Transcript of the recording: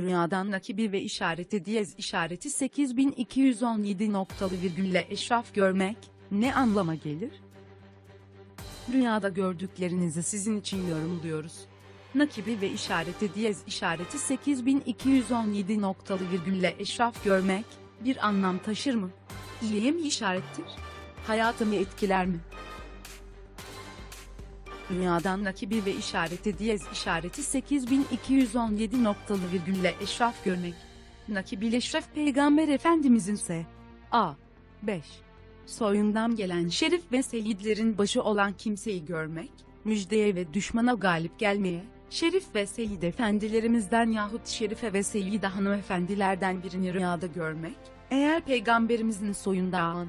Rüyadan nakibi ve işareti diyez işareti 8217 noktalı virgülle eşraf görmek, ne anlama gelir? Rüyada gördüklerinizi sizin için yorumluyoruz. Nakibi ve işareti diyez işareti 8217 noktalı virgülle eşraf görmek, bir anlam taşır mı? İyiye mi işarettir? Hayatımı etkiler mi? Rüyadan nakibi ve işareti diyez işareti 8217 noktalı virgülle eşraf görmek. Nakibil eşref peygamber efendimizin ise A. 5. Soyundan gelen şerif ve seyidlerin başı olan kimseyi görmek, müjdeye ve düşmana galip gelmeye, şerif ve seyid efendilerimizden yahut şerife ve seyide hanımefendilerden birini rüyada görmek, eğer peygamberimizin soyundan